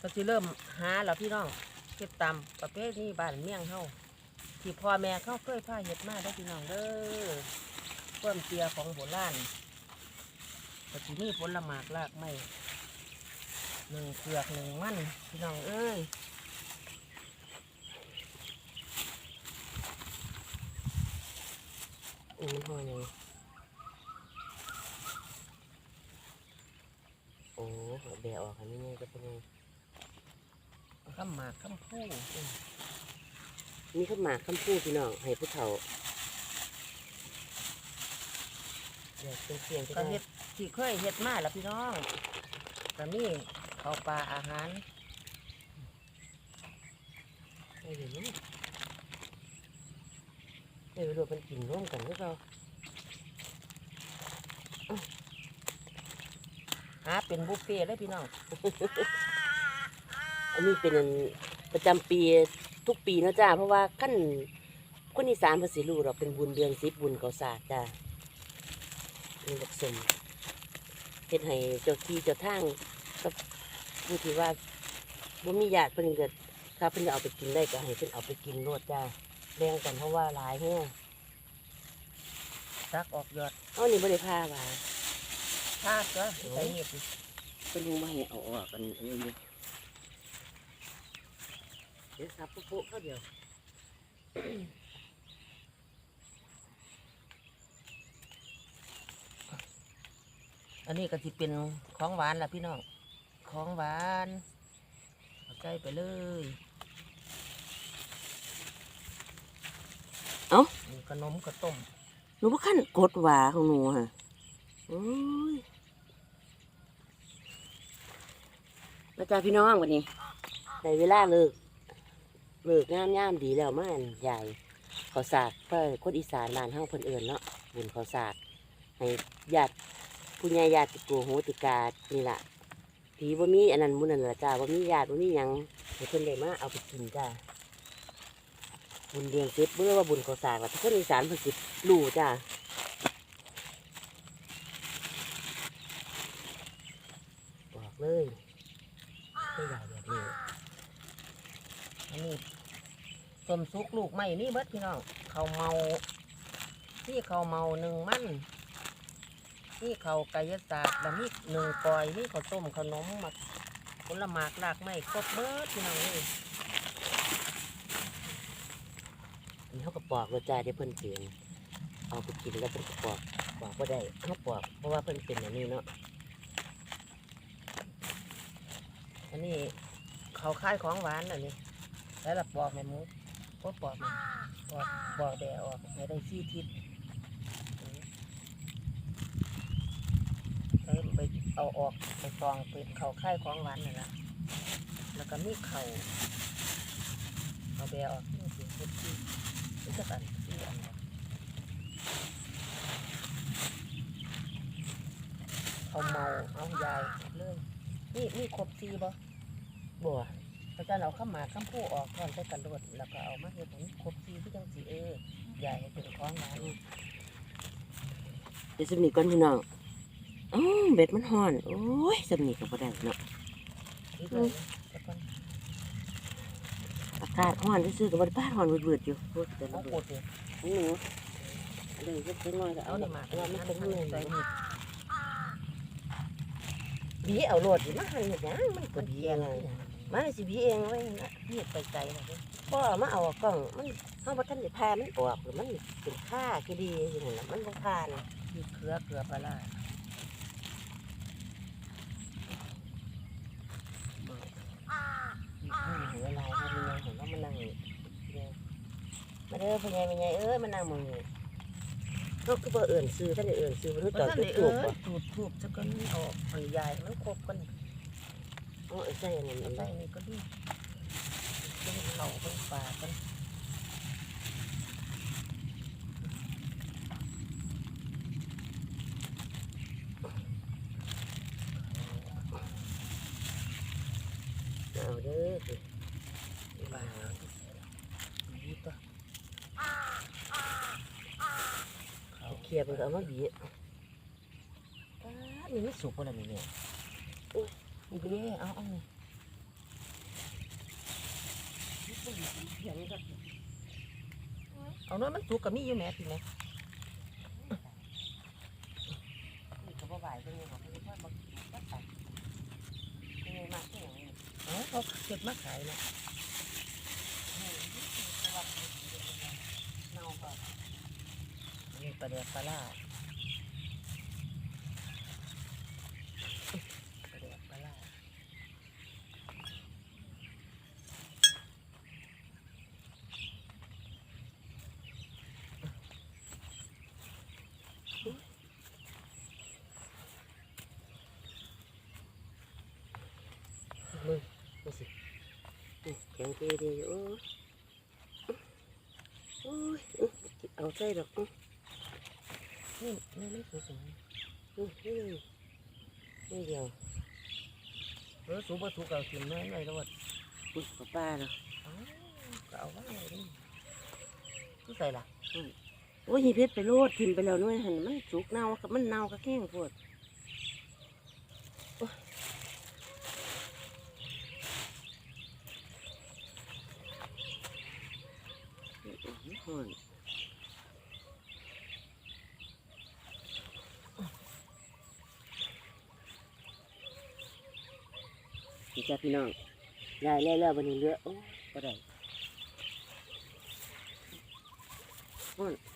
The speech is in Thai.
ก็สิเริ่มหาแล้วพี่น้องเฮ็ดตามประเภทนี้บ้านเมี่ยงเฮาที่พ่อแม่เขาเคยพาเฮ็ดมาได้พี่น้องเด้อเพิ่มเตียของโบราณก็สิมีผลละหมากรากไม้หนึ่งเปลือกหนึ่งมันพี่น้องเอ้ยอืมพ่อยังโอ้แบะออกอันนี้ไงจะเป็นไง ข้ามหมากข้ามผู้อืมนี่ข้ามหมากข้ามผู้พี่น้องให้ผู้เฒ่าเดี๋ยวเป็นเสียงก็เฮ็ดที่เคยเฮ็ดมาแล้วพี่น้องก็มีข้าวปลาอาหารไอ้เดี๋ยวนี้เดี๋ยวเราเป็นกินร่วมกันหรือเปล่าอื้อหาเป็นบุฟเฟ่ต์เลยพี่น้องอั นนี้เป็นอันประจำปีทุกปีเนาะจ้าเพราะว่าขั้นคนอีสานภาษีรู้เราเป็นบุญเดือนสิบบุญเขาศาสตร์จ้ามีบักสมเฮ็ดให้เจ้าที่เจ้าทางกับผู้ที่ว่าบ่มีญาติเพิ่นก็ถ้าเพิ่นจะเอาไปกินได้ก็ให้เพิ่นเอาไปกินโลดจ้าแบ่งกันเพราะว่าหลายแฮงตักออกยอดเอานี่บ่ได้พาว่าพาก็ใส่เห็ดเพิ่นรู้มาให้เอาออกกันอันนี้เดี๋ยวสับปุ๊บๆเขาเดียวอันนี้ก็จะเป็นของหวานล่ะพี่น้องของหวานเอาใจไปเลยเอ้านี่ขนมกระต้มหนูว่าขั้นกดหวาของหนูฮะโอ้ยมาจ้าพี่น้องวันนี้ในเวลาเลิก เลิกงามย่ามดีแล้วมาอันใหญ่เขาสากเพื่อคนอีสานบ้านเฮาเพิ่นเอิญเนาะบุญเขาสากให้ญาติผู้ใหญ่ญาติโกโหติกานี่ล่ะผีบ่มีอันนั้นมุนันละจ้าบ่มีญาติบ่มีหยังให้เพิ่นได้มาเอาไปกินจ้าบุญเดือนสิบเมื่อว่าบุญเขาสากล่ะทุกคนอีสานเพิ่นสิรู้จ้าบอกเลยไม่ใหญ่แบบนี้ อันนี้ ต้มซุกลูกไม่นี่เบิดพี่น้องเขาวเมาที่เขาวเมาหนึ่งมันนี่เขาวกายศาสตร์แล้วมีหนึ่งกอยนี่เขาวต้มขนมหมักผลหมากรากไม้ครบเบิดพี่น้องนี่นนี้เขาก็ปอกเลยจ้าเดี๋ยวเพิ่นเปลี่ยนเอาไปกินแล้วเพิ่นก็ปอกปอกก็ได้เขาปอกเพราะว่าเพิ่นเป็นอันนี้เนาะอันนี้เขาค่ายของหวานอันนี้แล้วเราปอกแม่มูก็ ปอกมันปอกปอกแดดออกให้ได้ซี่ทิศไปเอาออกไปฟองเป็นเขาค่ายของหวานนี่นละแล้วก็มีเข่าเอาแดดออกนี่สิเฮ็ดซี่นี่จะกันซี่อันเดียวเขาเมาเอายายเลยนี่นี่ครบซีบ่บัวอา จารย์เอาข้ามหมาข้ามผู้ออกก่อนใส่กันรวดแล้วก็เอามาเฮ็ดให้ครบซีที่จังสีเออใหญ่ให้เป็นของหวานเดี๋ยวสำนีก่อนพี่น้องอ๋อเบ็ดมันห่อน โอ้ยสำนีก็บ่ได้เนาะอีกเลยแต่ก่อนอากาศห่อนซื่อๆก็บ่ได้ป้าห่อนเบืดๆอยู่พูดแต่ละเอาเบิวดดเลยหนูเดี๋ยวจะเป็นน้อยก็เอาเอาหนี่มากว่ามันเป็นใส่เงินใส่มีดบีเอาโหลดสิมาหันเฮ็ดหยังมันก็มันบีอียเองงเลยนะ มาสิบีเองไว้นะมีดไปไกลเลยเด้อพ่อมาเอากล้องมันเฮาบ่ทันได้พามันออกหรือมันเป็นค่าคือดีอย่างนั้นน่ะมันบ่ผ่านมีเกลือเกลือปลาร้ามีเวลาให้มันยังเห็นว่ามันนั่งอยู่เนี่ยมาเด้อพ่อใหญ่แม่ใหญ่เอ้ยมานั่งหมองนี่เฮาคือบ่เอิ้นซื้อท่านได้เอิ้นซื้อบ่รู้บ่จักทันจุได้ดเอทูบอบ่จูดทูบซะก่อนเอาออกมันใหญ่มันครบกัน อ๋อใช่อันนั้นอันใส่นั้นนี่ก็ดีเป็นเขาเป็นป่ากันเอาเด้อสิป่าดีตัวเขาเคลียร์มันก็เอามาบีป้านี่ไม่สุกอะไรนี่เนี่ย อีกเด้เอาเอาเอาน้อยมันสุกกับมีอยู่แม่พี่เนยัเขาไเขาเก็บมาขายนะเงีประเดี๋ยวปลาล่า อื้อแข็งเดีอยู่โอ้ยเอาใส่ดอกนี่นี่ไม่สุกหรออื้อนี่นี่เดียวเออสุกบ่สุกเอากินน้อยหน่อยแล้วว่าอุ้ยกับป้าเนาะอ้าวก็เอาไว้เลยดิที่ใส่ละโอ้ยเพชรไปโลดทิมไปแล้วน้อยหันมันสุกเน่ากับมันเน่ากับแข้งปวดโอ้ย อื้อห่อนนี่จ้าพี่น้อง ได้แล้วแล้ววันนี้เหลือโอ้ก็ได้ห่อน